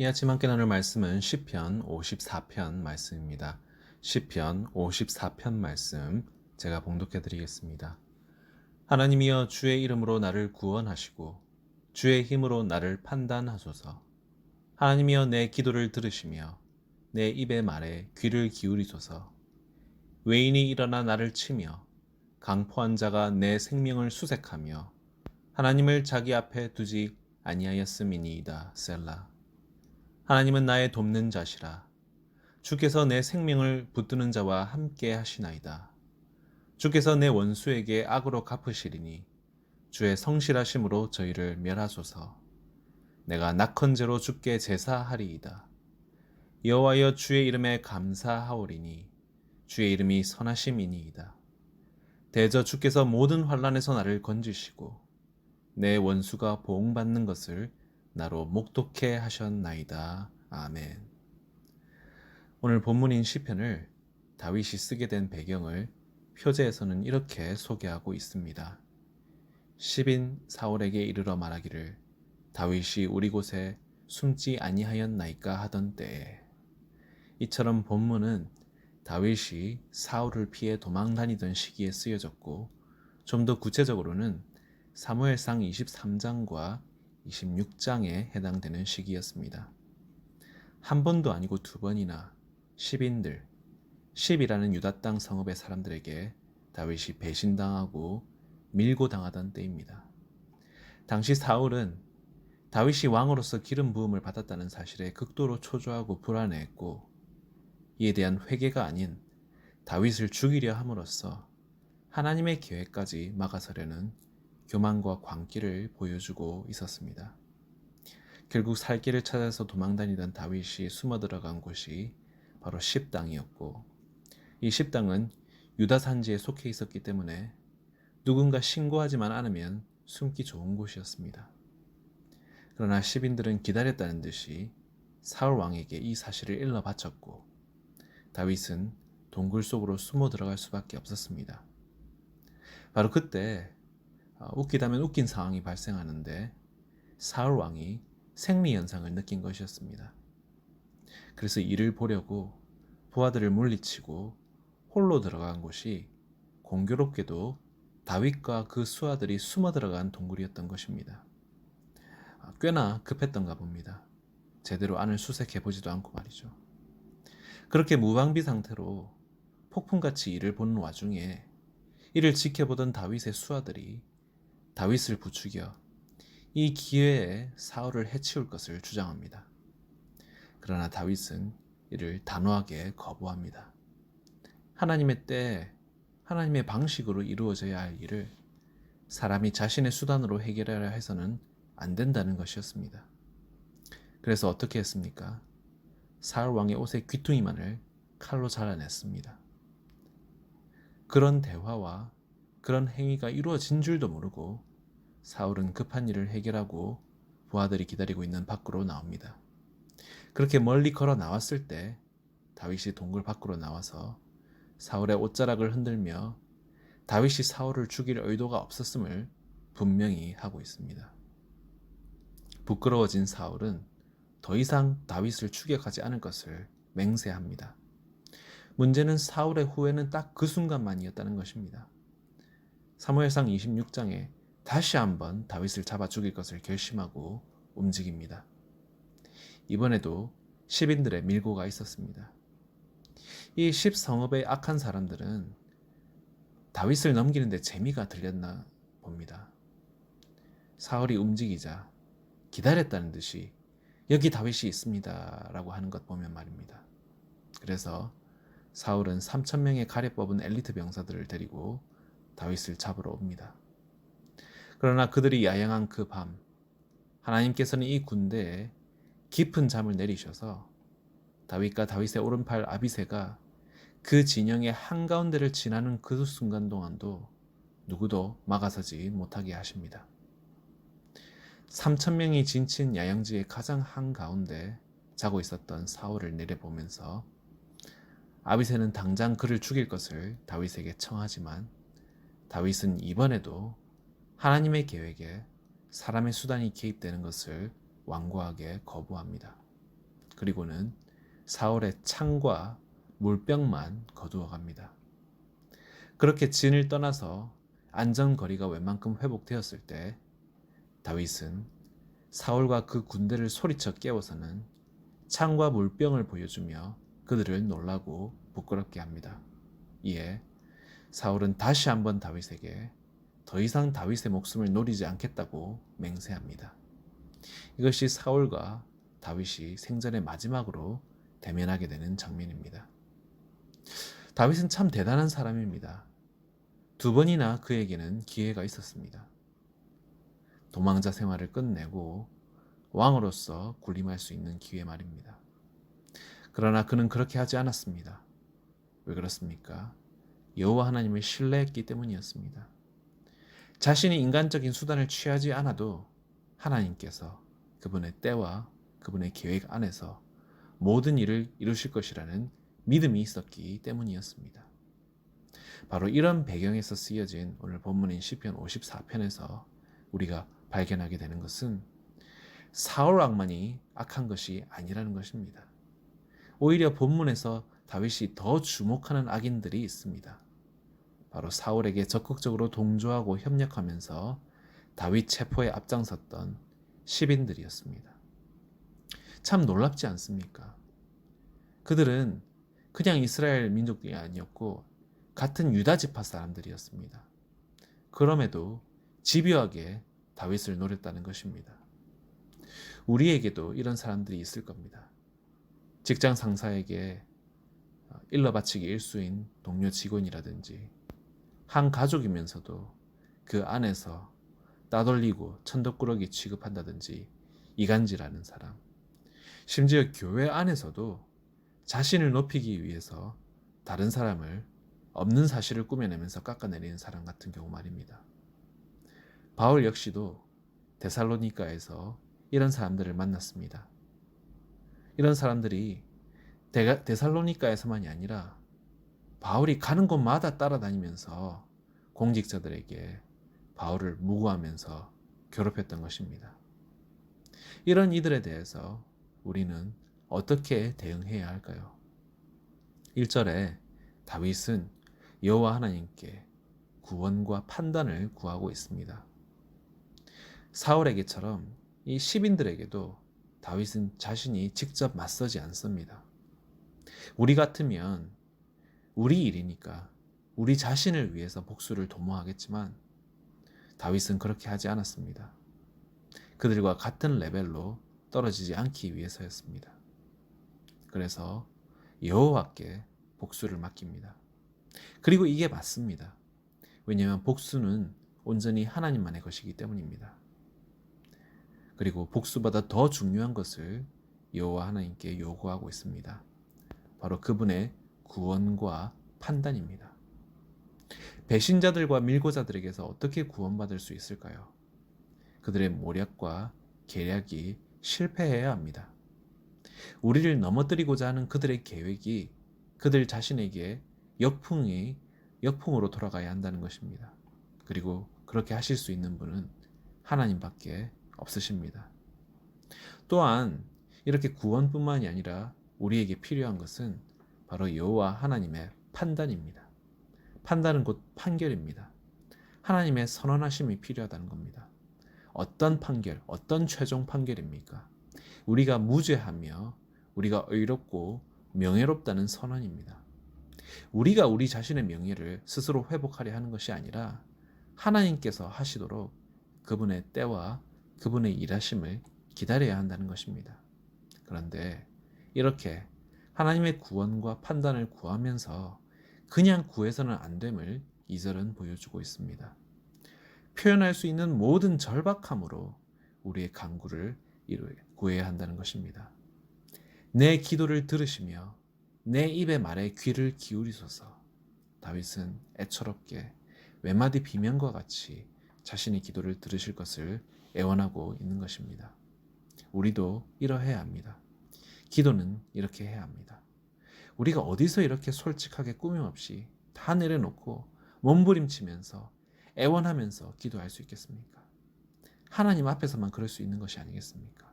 이 아침 함께 나눌 말씀은 시편 54편 말씀입니다. 시편 54편 말씀 제가 봉독해 드리겠습니다. 하나님이여 주의 이름으로 나를 구원하시고 주의 힘으로 나를 판단하소서. 하나님이여 내 기도를 들으시며 내 입의 말에 귀를 기울이소서. 외인이 일어나 나를 치며 강포한 자가 내 생명을 수색하며 하나님을 자기 앞에 두지 아니하였음이니이다. 셀라. 하나님은 나의 돕는 자시라. 주께서 내 생명을 붙드는 자와 함께 하시나이다. 주께서 내 원수에게 악으로 갚으시리니 주의 성실하심으로 저희를 멸하소서. 내가 낙헌제로 주께 제사하리이다. 여호와여 주의 이름에 감사하오리니 주의 이름이 선하심이니이다. 대저 주께서 모든 환란에서 나를 건지시고 내 원수가 보응받는 것을 나로 목독해 하셨나이다. 아멘. 오늘 본문인 시편을 다윗이 쓰게 된 배경을 표제에서는 이렇게 소개하고 있습니다. 시빈 사울에게 이르러 말하기를 다윗이 우리 곳에 숨지 아니하였나이까 하던 때에 이처럼 본문은 다윗이 사울을 피해 도망 다니던 시기에 쓰여졌고 좀 더 구체적으로는 사무엘상 23장과 26장에 해당되는 시기였습니다. 한 번도 아니고 두 번이나 시빈들, 십이라는 유다 땅 성읍의 사람들에게 다윗이 배신당하고 밀고 당하던 때입니다. 당시 사울은 다윗이 왕으로서 기름 부음을 받았다는 사실에 극도로 초조하고 불안해했고 이에 대한 회개가 아닌 다윗을 죽이려 함으로써 하나님의 계획까지 막아서려는 교만과 광기를 보여주고 있었습니다. 결국 살 길을 찾아서 도망다니던 다윗이 숨어 들어간 곳이 바로 십당이었고 이 십당은 유다 산지에 속해 있었기 때문에 누군가 신고하지만 않으면 숨기 좋은 곳이었습니다. 그러나 시빈들은 기다렸다는 듯이 사울 왕에게 이 사실을 일러 바쳤고 다윗은 동굴 속으로 숨어 들어갈 수밖에 없었습니다. 바로 그때 어, 웃기다면 웃긴 상황이 발생하는데 사울 왕이 생리 현상을 느낀 것이었습니다. 그래서 이를 보려고 부하들을 물리치고 홀로 들어간 곳이 공교롭게도 다윗과 그 수하들이 숨어 들어간 동굴이었던 것입니다. 아, 꽤나 급했던가 봅니다. 제대로 안을 수색해 보지도 않고 말이죠. 그렇게 무방비 상태로 폭풍같이 이를 보는 와중에 이를 지켜보던 다윗의 수하들이 다윗을 부추겨 이 기회에 사울을 해치울 것을 주장합니다. 그러나 다윗은 이를 단호하게 거부합니다. 하나님의 때, 하나님의 방식으로 이루어져야 할 일을 사람이 자신의 수단으로 해결하려 해서는 안 된다는 것이었습니다. 그래서 어떻게 했습니까? 사울 왕의 옷의 귀퉁이만을 칼로 잘라냈습니다. 그런 대화와 그런 행위가 이루어진 줄도 모르고 사울은 급한 일을 해결하고 부하들이 기다리고 있는 밖으로 나옵니다. 그렇게 멀리 걸어 나왔을 때 다윗이 동굴 밖으로 나와서 사울의 옷자락을 흔들며 다윗이 사울을 죽일 의도가 없었음을 분명히 하고 있습니다. 부끄러워진 사울은 더 이상 다윗을 추격하지 않을 것을 맹세합니다. 문제는 사울의 후회는 딱 그 순간만이었다는 것입니다. 사무엘상 26장에 다시 한번 다윗을 잡아 죽일 것을 결심하고 움직입니다. 이번에도 시인들의 밀고가 있었습니다. 이 십성읍의 악한 사람들은 다윗을 넘기는데 재미가 들렸나 봅니다. 사울이 움직이자 기다렸다는 듯이 여기 다윗이 있습니다. 라고 하는 것 보면 말입니다. 그래서 사울은 3천명의 가래 뽑은 엘리트 병사들을 데리고 다윗을 잡으러 옵니다. 그러나 그들이 야영한 그 밤, 하나님께서는 이 군대에 깊은 잠을 내리셔서 다윗과 다윗의 오른팔 아비세가 그 진영의 한가운데를 지나는 그 순간 동안도 누구도 막아서지 못하게 하십니다. 3천 명이 진친 야영지의 가장 한가운데 자고 있었던 사울을 내려보면서 아비세는 당장 그를 죽일 것을 다윗에게 청하지만 다윗은 이번에도 하나님의 계획에 사람의 수단이 개입되는 것을 완고하게 거부합니다. 그리고는 사울의 창과 물병만 거두어 갑니다. 그렇게 진을 떠나서 안전거리가 웬만큼 회복되었을 때 다윗은 사울과 그 군대를 소리쳐 깨워서는 창과 물병을 보여주며 그들을 놀라고 부끄럽게 합니다. 이에 사울은 다시 한번 다윗에게 더 이상 다윗의 목숨을 노리지 않겠다고 맹세합니다. 이것이 사울과 다윗이 생전의 마지막으로 대면하게 되는 장면입니다. 다윗은 참 대단한 사람입니다. 두 번이나 그에게는 기회가 있었습니다. 도망자 생활을 끝내고 왕으로서 군림할 수 있는 기회 말입니다. 그러나 그는 그렇게 하지 않았습니다. 왜 그렇습니까? 여호와 하나님을 신뢰했기 때문이었습니다. 자신이 인간적인 수단을 취하지 않아도 하나님께서 그분의 때와 그분의 계획 안에서 모든 일을 이루실 것이라는 믿음이 있었기 때문이었습니다. 바로 이런 배경에서 쓰여진 오늘 본문인 시편 54편에서 우리가 발견하게 되는 것은 사울 왕만이 악한 것이 아니라는 것입니다. 오히려 본문에서 다윗이 더 주목하는 악인들이 있습니다. 바로 사울에게 적극적으로 동조하고 협력하면서 다윗 체포에 앞장섰던 시빈들이었습니다. 참 놀랍지 않습니까? 그들은 그냥 이스라엘 민족이 아니었고 같은 유다 지파 사람들이었습니다. 그럼에도 집요하게 다윗을 노렸다는 것입니다. 우리에게도 이런 사람들이 있을 겁니다. 직장 상사에게 일러 바치기 일수인 동료 직원이라든지 한 가족이면서도 그 안에서 따돌리고 천덕꾸러기 취급한다든지 이간질하는 사람 심지어 교회 안에서도 자신을 높이기 위해서 다른 사람을 없는 사실을 꾸며내면서 깎아내리는 사람 같은 경우 말입니다. 바울 역시도 데살로니카에서 이런 사람들을 만났습니다. 이런 사람들이 데, 데살로니카에서만이 아니라 바울이 가는 곳마다 따라다니면서 공직자들에게 바울을 무고하면서 괴롭혔던 것입니다. 이런 이들에 대해서 우리는 어떻게 대응해야 할까요? 1절에 다윗은 여호와 하나님께 구원과 판단을 구하고 있습니다. 사울에게처럼 이 시민들에게도 다윗은 자신이 직접 맞서지 않습니다. 우리 같으면 우리 일이니까 우리 자신을 위해서 복수를 도모하겠지만 다윗은 그렇게 하지 않았습니다. 그들과 같은 레벨로 떨어지지 않기 위해서였습니다. 그래서 여호와께 복수를 맡깁니다. 그리고 이게 맞습니다. 왜냐하면 복수는 온전히 하나님만의 것이기 때문입니다. 그리고 복수보다 더 중요한 것을 여호와 하나님께 요구하고 있습니다. 바로 그분의 구원과 판단입니다. 배신자들과 밀고자들에게서 어떻게 구원받을 수 있을까요? 그들의 모략과 계략이 실패해야 합니다. 우리를 넘어뜨리고자 하는 그들의 계획이 그들 자신에게 역풍이 역풍으로 돌아가야 한다는 것입니다. 그리고 그렇게 하실 수 있는 분은 하나님밖에 없으십니다. 또한 이렇게 구원뿐만이 아니라 우리에게 필요한 것은 바로 여호와 하나님의 판단입니다. 판단은 곧 판결입니다. 하나님의 선언하심이 필요하다는 겁니다. 어떤 판결, 어떤 최종 판결입니까? 우리가 무죄하며 우리가 의롭고 명예롭다는 선언입니다. 우리가 우리 자신의 명예를 스스로 회복하려 하는 것이 아니라 하나님께서 하시도록 그분의 때와 그분의 일하심을 기다려야 한다는 것입니다. 그런데 이렇게 하나님의 구원과 판단을 구하면서 그냥 구해서는 안 됨을 이절은 보여주고 있습니다. 표현할 수 있는 모든 절박함으로 우리의 간구를 구해야 한다는 것입니다. 내 기도를 들으시며 내 입의 말에 귀를 기울이소서. 다윗은 애처롭게 외마디 비명과 같이 자신의 기도를 들으실 것을 애원하고 있는 것입니다. 우리도 이러해야 합니다. 기도는 이렇게 해야 합니다. 우리가 어디서 이렇게 솔직하게 꾸밈없이 다 내려놓고 몸부림치면서 애원하면서 기도할 수 있겠습니까? 하나님 앞에서만 그럴 수 있는 것이 아니겠습니까?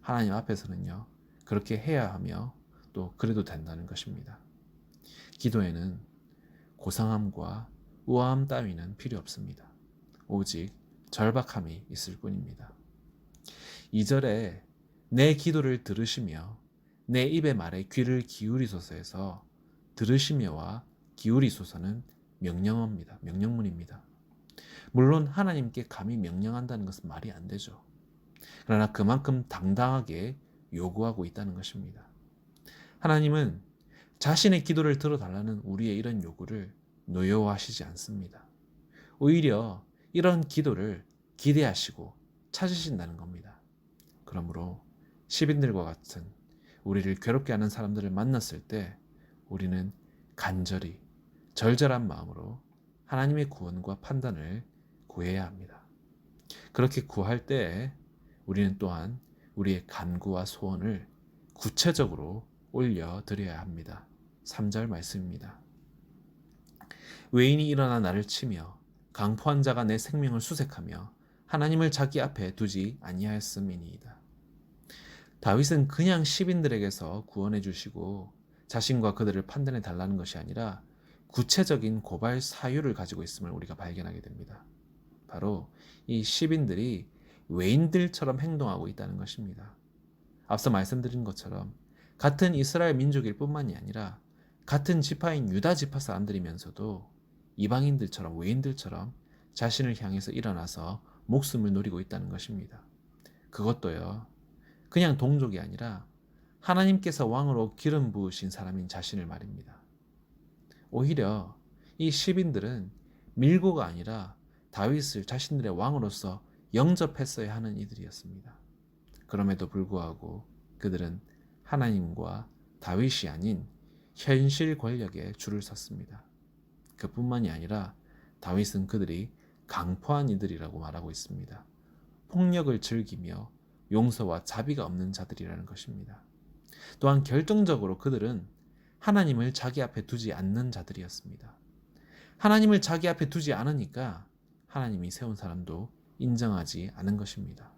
하나님 앞에서는요, 그렇게 해야 하며 또 그래도 된다는 것입니다. 기도에는 고상함과 우아함 따위는 필요 없습니다. 오직 절박함이 있을 뿐입니다. 2절에 내 기도를 들으시며 내 입의 말에 귀를 기울이소서에서 들으시며와 기울이소서는 명령어입니다. 명령문입니다. 물론 하나님께 감히 명령한다는 것은 말이 안 되죠. 그러나 그만큼 당당하게 요구하고 있다는 것입니다. 하나님은 자신의 기도를 들어달라는 우리의 이런 요구를 노여워하시지 않습니다. 오히려 이런 기도를 기대하시고 찾으신다는 겁니다. 그러므로 시빈들과 같은 우리를 괴롭게 하는 사람들을 만났을 때 우리는 간절히 절절한 마음으로 하나님의 구원과 판단을 구해야 합니다. 그렇게 구할 때 우리는 또한 우리의 간구와 소원을 구체적으로 올려드려야 합니다. 3절 말씀입니다. 외인이 일어나 나를 치며 강포한 자가 내 생명을 수색하며 하나님을 자기 앞에 두지 아니하였음이니이다. 다윗은 그냥 시민들에게서 구원해 주시고 자신과 그들을 판단해 달라는 것이 아니라 구체적인 고발 사유를 가지고 있음을 우리가 발견하게 됩니다. 바로 이 시민들이 외인들처럼 행동하고 있다는 것입니다. 앞서 말씀드린 것처럼 같은 이스라엘 민족일 뿐만이 아니라 같은 지파인 유다 지파 사람들이면서도 이방인들처럼 외인들처럼 자신을 향해서 일어나서 목숨을 노리고 있다는 것입니다. 그것도요, 그냥 동족이 아니라 하나님께서 왕으로 기름 부으신 사람인 자신을 말입니다. 오히려 이 시민들은 밀고가 아니라 다윗을 자신들의 왕으로서 영접했어야 하는 이들이었습니다. 그럼에도 불구하고 그들은 하나님과 다윗이 아닌 현실 권력에 줄을 섰습니다. 그뿐만이 아니라 다윗은 그들이 강포한 이들이라고 말하고 있습니다. 폭력을 즐기며 용서와 자비가 없는 자들이라는 것입니다. 또한 결정적으로 그들은 하나님을 자기 앞에 두지 않는 자들이었습니다. 하나님을 자기 앞에 두지 않으니까 하나님이 세운 사람도 인정하지 않은 것입니다.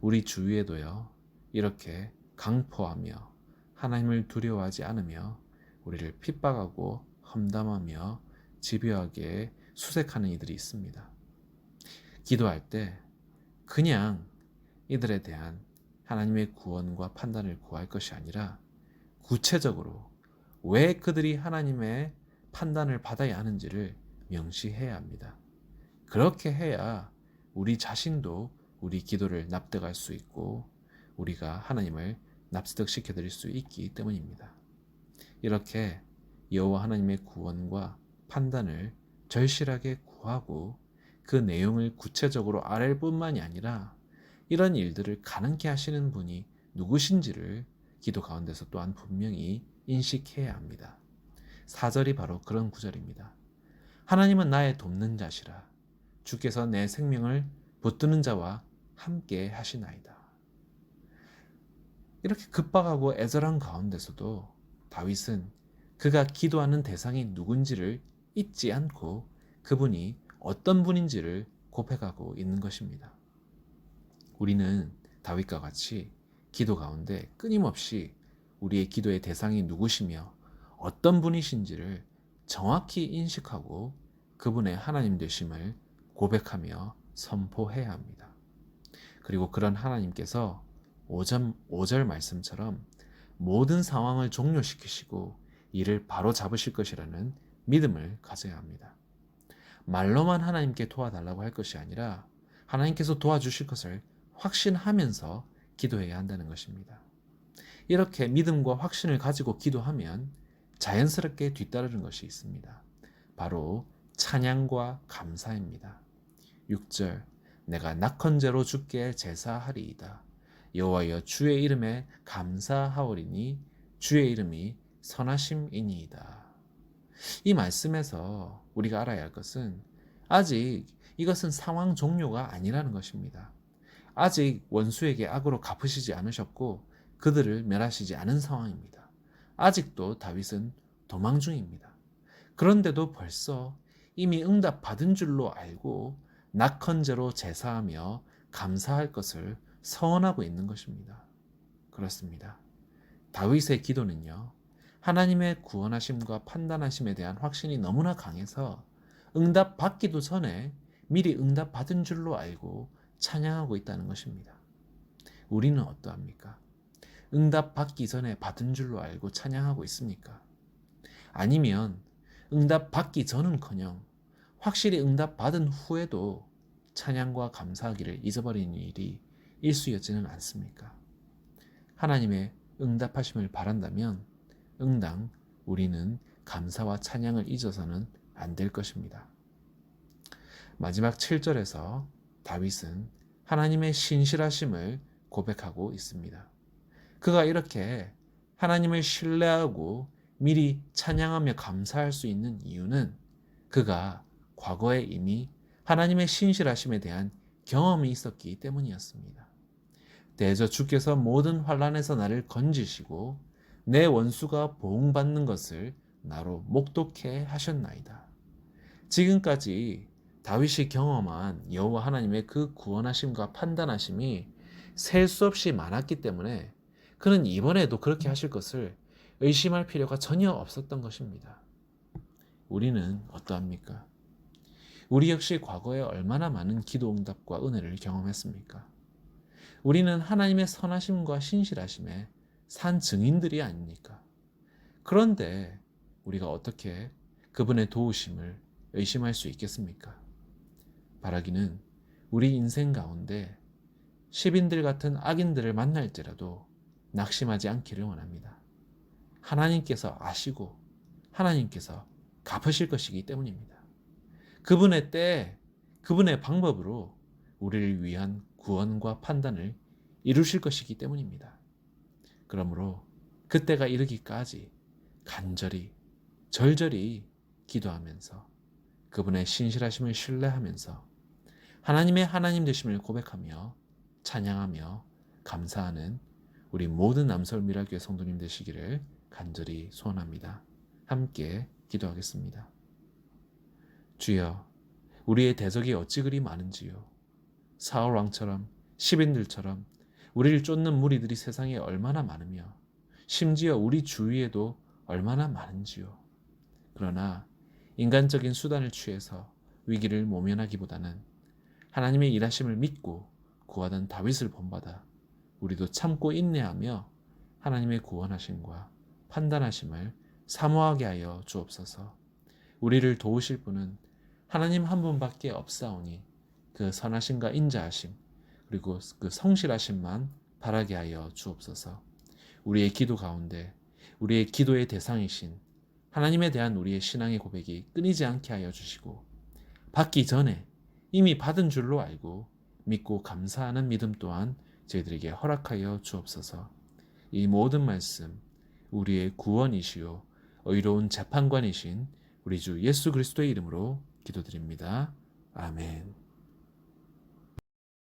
우리 주위에도요, 이렇게 강포하며 하나님을 두려워하지 않으며 우리를 핍박하고 험담하며 집요하게 수색하는 이들이 있습니다. 기도할 때 그냥 이들에 대한 하나님의 구원과 판단을 구할 것이 아니라 구체적으로 왜 그들이 하나님의 판단을 받아야 하는지를 명시해야 합니다. 그렇게 해야 우리 자신도 우리 기도를 납득할 수 있고 우리가 하나님을 납득시켜 드릴 수 있기 때문입니다. 이렇게 여호와 하나님의 구원과 판단을 절실하게 구하고 그 내용을 구체적으로 알을 뿐만이 아니라 이런 일들을 가능케 하시는 분이 누구신지를 기도 가운데서 또한 분명히 인식해야 합니다. 4절이 바로 그런 구절입니다. 하나님은 나의 돕는 자시라. 주께서 내 생명을 붙드는 자와 함께 하시나이다. 이렇게 급박하고 애절한 가운데서도 다윗은 그가 기도하는 대상이 누군지를 잊지 않고 그분이 어떤 분인지를 고백하고 있는 것입니다. 우리는 다윗과 같이 기도 가운데 끊임없이 우리의 기도의 대상이 누구시며 어떤 분이신지를 정확히 인식하고 그분의 하나님 되심을 고백하며 선포해야 합니다. 그리고 그런 하나님께서 5절, 5절 말씀처럼 모든 상황을 종료시키시고 이를 바로 잡으실 것이라는 믿음을 가져야 합니다. 말로만 하나님께 도와달라고 할 것이 아니라 하나님께서 도와주실 것을 확신하면서 기도해야 한다는 것입니다. 이렇게 믿음과 확신을 가지고 기도하면 자연스럽게 뒤따르는 것이 있습니다. 바로 찬양과 감사입니다. 6절 내가 낙헌제로 주께 제사하리이다. 여호와여 주의 이름에 감사하오리니 주의 이름이 선하심이니이다. 이 말씀에서 우리가 알아야 할 것은 아직 이것은 상황 종료가 아니라는 것입니다. 아직 원수에게 악으로 갚으시지 않으셨고 그들을 멸하시지 않은 상황입니다. 아직도 다윗은 도망 중입니다. 그런데도 벌써 이미 응답 받은 줄로 알고 낙헌제로 제사하며 감사할 것을 서원하고 있는 것입니다. 그렇습니다. 다윗의 기도는요. 하나님의 구원하심과 판단하심에 대한 확신이 너무나 강해서 응답 받기도 전에 미리 응답 받은 줄로 알고 찬양하고 있다는 것입니다. 우리는 어떠합니까? 응답 받기 전에 받은 줄로 알고 찬양하고 있습니까? 아니면 응답 받기 전은커녕 확실히 응답 받은 후에도 찬양과 감사하기를 잊어버리는 일이 일수였지는 않습니까? 하나님의 응답하심을 바란다면 응당 우리는 감사와 찬양을 잊어서는 안 될 것입니다. 마지막 7절에서 다윗은 하나님의 신실하심을 고백하고 있습니다. 그가 이렇게 하나님을 신뢰하고 미리 찬양하며 감사할 수 있는 이유는 그가 과거에 이미 하나님의 신실하심에 대한 경험이 있었기 때문이었습니다. 대저 주께서 모든 환란에서 나를 건지시고 내 원수가 보응받는 것을 나로 목독해 하셨나이다. 지금까지 다윗이 경험한 여호와 하나님의 그 구원하심과 판단하심이 셀 수 없이 많았기 때문에 그는 이번에도 그렇게 하실 것을 의심할 필요가 전혀 없었던 것입니다. 우리는 어떠합니까? 우리 역시 과거에 얼마나 많은 기도 응답과 은혜를 경험했습니까? 우리는 하나님의 선하심과 신실하심에 산 증인들이 아닙니까? 그런데 우리가 어떻게 그분의 도우심을 의심할 수 있겠습니까? 바라기는 우리 인생 가운데 10인들 같은 악인들을 만날지라도 낙심하지 않기를 원합니다. 하나님께서 아시고 하나님께서 갚으실 것이기 때문입니다. 그분의 때, 그분의 방법으로 우리를 위한 구원과 판단을 이루실 것이기 때문입니다. 그러므로 그때가 이르기까지 간절히, 절절히 기도하면서 그분의 신실하심을 신뢰하면서 하나님의 하나님 되심을 고백하며 찬양하며 감사하는 우리 모든 남서울 미라교회 성도님 되시기를 간절히 소원합니다. 함께 기도하겠습니다. 주여, 우리의 대적이 어찌 그리 많은지요. 사울 왕처럼 시인들처럼 우리를 쫓는 무리들이 세상에 얼마나 많으며 심지어 우리 주위에도 얼마나 많은지요. 그러나 인간적인 수단을 취해서 위기를 모면하기보다는 하나님의 일하심을 믿고 구하던 다윗을 본받아 우리도 참고 인내하며 하나님의 구원하심과 판단하심을 사모하게 하여 주옵소서. 우리를 도우실 분은 하나님 한 분밖에 없사오니 그 선하심과 인자하심 그리고 그 성실하심만 바라게 하여 주옵소서. 우리의 기도 가운데 우리의 기도의 대상이신 하나님에 대한 우리의 신앙의 고백이 끊이지 않게 하여 주시고 받기 전에 이미 받은 줄로 알고 믿고 감사하는 믿음 또한 저희들에게 허락하여 주옵소서. 이 모든 말씀 우리의 구원이시요 의로운 재판관이신 우리 주 예수 그리스도의 이름으로 기도드립니다. 아멘.